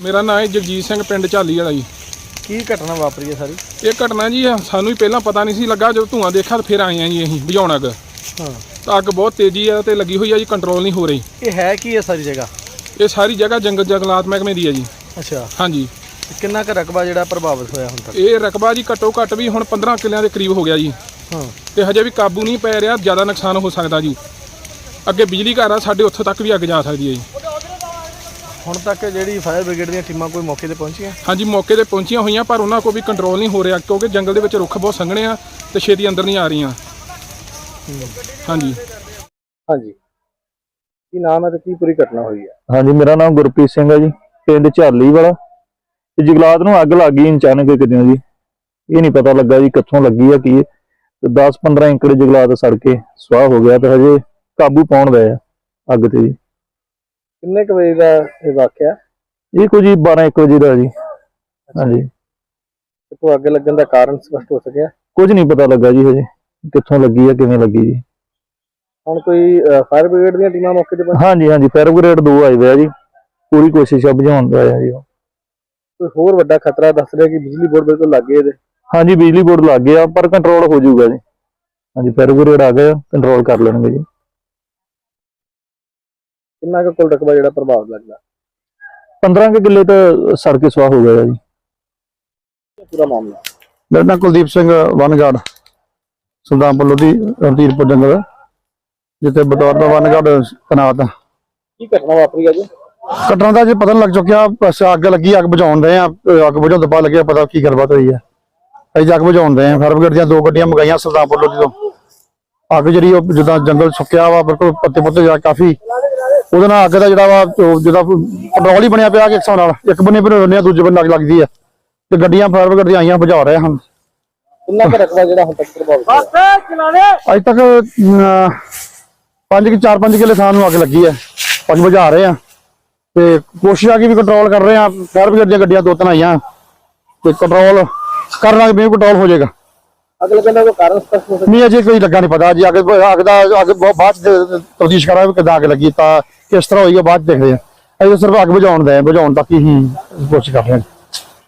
ਮੇਰਾ ਨਾਮ ਹੈ ਜਗਜੀਤ ਸਿੰਘ ਪਿੰਡ ਝਾਲੀ ਵਾਲਾ ਜੀ। ਕੀ ਘਟਨਾ ਵਾਪਰੀ ਹੈ ਸਾਰੀ? ਇਹ ਘਟਨਾ ਜੀ ਸਾਨੂੰ ਹੀ ਪਹਿਲਾਂ ਪਤਾ ਨਹੀਂ ਸੀ ਲੱਗਾ ਜਦੋਂ ਧੂਆਂ ਦੇਖਿਆ ਤਾਂ ਫਿਰ ਆਏ ਆ ਜੀ ਅਸੀਂ ਬੁਝਾਉਣ ਅੱਗ। ਹਾਂ। ਤਾਂ ਅੱਗ ਬਹੁਤ ਤੇਜ਼ੀ ਆ ਤੇ ਲੱਗੀ ਹੋਈ ਆ ਜੀ ਕੰਟਰੋਲ ਨਹੀਂ ਹੋ ਰਹੀ। ਇਹ ਹੈ ਕੀ ਹੈ ਸਾਰੀ ਜਗ੍ਹਾ? ਇਹ ਸਾਰੀ ਜਗ੍ਹਾ ਜੰਗਲ ਜੰਗਲਾਤ ਮਹਿਕਮੇ ਦੀ ਹੈ ਜੀ। ਅੱਛਾ। ਹਾਂਜੀ। ਕਿੰਨਾ ਕੁ ਰਕਬਾ ਜਿਹੜਾ ਪ੍ਰਭਾਵਿਤ ਹੋਇਆ ਹੁਣ ਤੱਕ? ਇਹ ਰਕਬਾ ਜੀ ਘੱਟੋ ਘੱਟ ਵੀ ਹੁਣ 15 ਕਿੱਲਿਆਂ ਦੇ ਕਰੀਬ ਹੋ ਗਿਆ ਜੀ। ਹਾਂ। ਤੇ ਹਜੇ ਵੀ ਕਾਬੂ ਨਹੀਂ ਪੈ ਰਿਹਾ ਜ਼ਿਆਦਾ ਨੁਕਸਾਨ ਹੋ ਸਕਦਾ ਜੀ। ਅੱਗੇ ਬਿਜਲੀ ਘਰ ਆ ਸਾਡੇ ਉੱਥੋਂ ਤੱਕ ਵੀ ਅੱਗ ਜਾ ਸਕਦੀ ਹੈ ਜੀ। ਹੁਣ ਤੱਕ ਜਿਹੜੀ ਫਾਇਰ ਬ੍ਰਿਗੇਡ ਦੀਆਂ ਟੀਮਾਂ ਕੋਈ ਮੌਕੇ ਤੇ ਪਹੁੰਚੀਆਂ? ਹਾਂਜੀ ਮੌਕੇ ਤੇ ਪਹੁੰਚੀਆਂ ਹੋਈਆਂ ਪਰ ਉਹਨਾਂ ਵੀ ਕੰਟਰੋਲ ਨਹੀਂ ਹੋ ਰਿਹਾ ਕਿਉਂਕਿ ਜੰਗਲ ਦੇ ਵਿੱਚ ਰੁੱਖ ਬਹੁਤ ਸੰਘਣੇ ਆ ਤੇ ਛੇਤੀ ਅੰਦਰ ਨਹੀਂ ਆ ਰਹੀਆਂ। ਹਾਂਜੀ। ਹਾਂਜੀ। ਕੀ ਨਾਮ ਹੈ ਤੇ ਕੀ ਪੂਰੀ ਘਟਨਾ ਹੋਈ ਹੈ? ਹਾਂਜੀ ਮੇਰਾ ਨਾਮ ਗੁਰਪ੍ਰੀਤ ਸਿੰਘ ਹੈ ਜੀ ਪਿੰਡ ਝਾਲੀ ਵਾਲਾ। ਤੇ ਜੰਗਲਾਤ ਨੂੰ ਅੱਗ ਲੱਗ ਗਈ ਅਚਾਨਕ ਇੱਕ ਦਿਨ ਜੀ। ਇਹ ਨਹੀਂ ਪਤਾ ਲੱਗਾ ਜੀ ਕਿੱਥੋਂ ਲੱਗੀ ਆ ਕੀ ਹੈ। ਤੇ 10-15 ਏਕੜ ਜੰਗਲਾਤ ਸੜ ਕੇ ਸਵਾਹ ਹੋ ਗਿਆ ਤੇ ਹਜੇ ਕਾਬੂ ਪਾਉਣ ਦਾ ਆ ਅੱਗ ਤੇ ਜੀ। ਕਿੰਨੇ ਕੁ ਵਜੇ ਦਾ ਇਹ ਵਾਕਿਆ? ਇਹ ਕੁਝ ਜੀ 12 1 ਵਜੇ ਦਾ ਜੀ। ਹਾਂਜੀ। ਤੇ ਅੱਗੇ ਲੱਗਣ ਦਾ ਕਾਰਨ ਸਪਸ਼ਟ ਹੋ ਸਕਿਆ? ਕੁਝ ਨਹੀਂ ਪਤਾ ਲੱਗਾ ਜੀ ਹਜੇ। ਕਿੱਥੋਂ ਲੱਗੀ ਆ ਕਿਵੇਂ ਲੱਗੀ ਜੀ। ਹੁਣ ਕੋਈ ਫਾਇਰ ਬ੍ਰਿਗੇਡ ਦੀਆਂ ਟੀਮਾਂ ਮੌਕੇ ਤੇ ਪਹੁੰਚ ਹਾਂਜੀ ਹਾਂਜੀ। ਫਾਇਰ ਬ੍ਰਿਗੇਡ 2 ਆਏ ਹੋਏ ਆ ਜੀ। ਪੂਰੀ ਕੋਸ਼ਿਸ਼ ਆ ਬੁਝਾਉਣ ਦਾ ਆ ਜੀ। ਕੋਈ ਹੋਰ ਵੱਡਾ ਖਤਰਾ ਦੱਸ ਰਿਹਾ ਕਿ ਬਿਜਲੀ ਬੋਰਡ ਬਿਲਕੁਲ ਲੱਗੇ ਇਹਦੇ? ਹਾਂਜੀ ਬਿਜਲੀ ਬੋਰਡ ਲੱਗ ਗਿਆ ਪਰ ਕੰਟਰੋਲ ਹੋ ਜਾਊਗਾ ਜੀ। ਹਾਂਜੀ ਫਾਇਰ ਬ੍ਰਿਗੇਡ ਆ ਗਏ ਕੰਟਰੋਲ ਕਰ ਲੈਣਗੇ ਜੀ। ਕਿੰਨਾ ਕੁ ਕੁੱਲ ਰਕਬਾ ਜਿਹੜਾ ਪ੍ਰਭਾਵਿਤ ਲੱਗਦਾ? 15 ਕੁ ਕਿੱਲੇ ਤਾਂ ਸੜ ਕੇ ਸਵਾਹ ਹੋ ਗਿਆ ਜੀ। ਪੂਰਾ ਮਾਮਲਾ। ਮੇਰਾ ਨਾਮ ਕੁਲਦੀਪ ਸਿੰਘ ਵਨਗੜ ਸੁਲਤਾਨਪੁਰ ਲੋਧੀ ਰਣਧੀਰਪੁਰ ਜੰਗਲ ਜਿੱਥੇ ਬਟੌਰ ਦਾ ਵਨਗੜ ਤਨਾਤ ਕੀ ਘਟਨਾ ਵਾਪਰੀ ਹੈ ਜੀ? ਕਟਰਾਂ ਦਾ ਜੇ ਪਤਾ ਲੱਗ ਚੁੱਕਿਆ ਬਸ ਅੱਗ ਲੱਗੀ ਅੱਗ ਬੁਝਾਉਣ ਦੇ ਆ ਅੱਗ ਬੁਝਾਉਣ ਤੋਂ ਬਾਅਦ ਲੱਗਿਆ ਪਤਾ ਕੀ ਗੱਲਬਾਤ ਹੋਈ ਹੈ ਅਸੀਂ ਅੱਗ ਬੁਝਾਉਣ ਦੇ ਆ ਫਾਇਰ ਬ੍ਰਿਗੇਡ ਦੀਆਂ ਦੋ ਗੱਡੀਆਂ ਮੰਗਾਈਆਂ ਸੁਲਤਾਨਪੁਰ ਲੋਧੀ ਤੋਂ। ਅੱਗ ਜਿਹੜੀ ਉਹ ਜਿੱਦਾਂ ਜੰਗਲ ਸੁੱਕਿਆ ਵਾ ਬਿਲਕੁਲ ਪੱਤੇ ਪੁੱਤੇ ਜਾ ਕਾਫੀ ਉਹਦੇ ਨਾਲ ਅੱਗ ਦਾ ਜਿਹੜਾ ਵਾ ਜਿਹਦਾ ਕੰਟਰੋਲ ਹੀ ਬਣਿਆ ਪਿਆ ਕਿ ਇੱਕ ਨਾਲ। ਇੱਕ ਬੰਨੇ ਬਣਾਉਂਦੇ ਆ ਦੂਜੇ ਬੰਨੇ ਅੱਗ ਲੱਗਦੀ ਆ। ਤੇ ਗੱਡੀਆਂ ਫਾਇਰ ਬ੍ਰਿਗੇਡ ਦੀਆਂ ਆਈਆਂ ਬੁਝਾ ਰਹੇ ਹਨ। ਕਿੰਨਾ ਕੁ ਰਕਬਾ ਜਿਹੜਾ ਹੁਣ ਤੱਕ ਪ੍ਰਭਾਵਿਤ ਹੋਇਆ? ਅੱਜ ਤੱਕ 5 ਕਿ 4-5 ਕਿਲੇ ਥਾਂ ਨੂੰ ਅੱਗ ਲੱਗੀ ਹੈ ਅੱਗ ਬੁਝਾ ਰਹੇ ਆ। ਤੇ ਕੋਸ਼ਿਸ਼ ਆ ਕਿ ਵੀ ਕੰਟਰੋਲ ਕਰ ਰਹੇ ਆ। ਫਾਇਰ ਬ੍ਰਿਗੇਡ ਦੀਆਂ ਗੱਡੀਆਂ ਦੋ ਤਿੰਨ ਆਈਆਂ। ਤੇ ਕੰਟਰੋਲ ਕਰਨਾ ਵੀ ਕੰਟਰੋਲ ਹੋ ਜਾਏਗਾ। ਅੱਗ ਲੱਗਣ ਦਾ ਕੋਈ ਕਾਰਨ ਸਪਸ਼ਟ ਹੋ ਨਹੀਂ ਅਜੇ ਕੋਈ ਲੱਗਾ ਨਹੀਂ ਪਤਾ। ਜੀ ਅੱਗ ਅੱਗ ਦਾ ਅੱਗ ਬਾਅਦ ਚ ਤਫਤੀਸ਼ ਕਰਾਂਗੇ ਕਿੱਦਾਂ ਅੱਗ ਲੱਗੀ ਤਾਂ ਕਿਸ ਤਰ੍ਹਾਂ ਹੋਈ ਹੈ ਬਾਅਦ ਚ ਦੇਖਦੇ ਆ। ਅਜੇ ਸਿਰਫ ਅੱਗ ਬੁਝਾਉਣ ਦੇ ਬੁਝਾਉਣ ਤੱਕ ਹੀ ਕੋਸ਼ਿਸ਼ ਕਰ ਰਹੇ ਹਾਂ।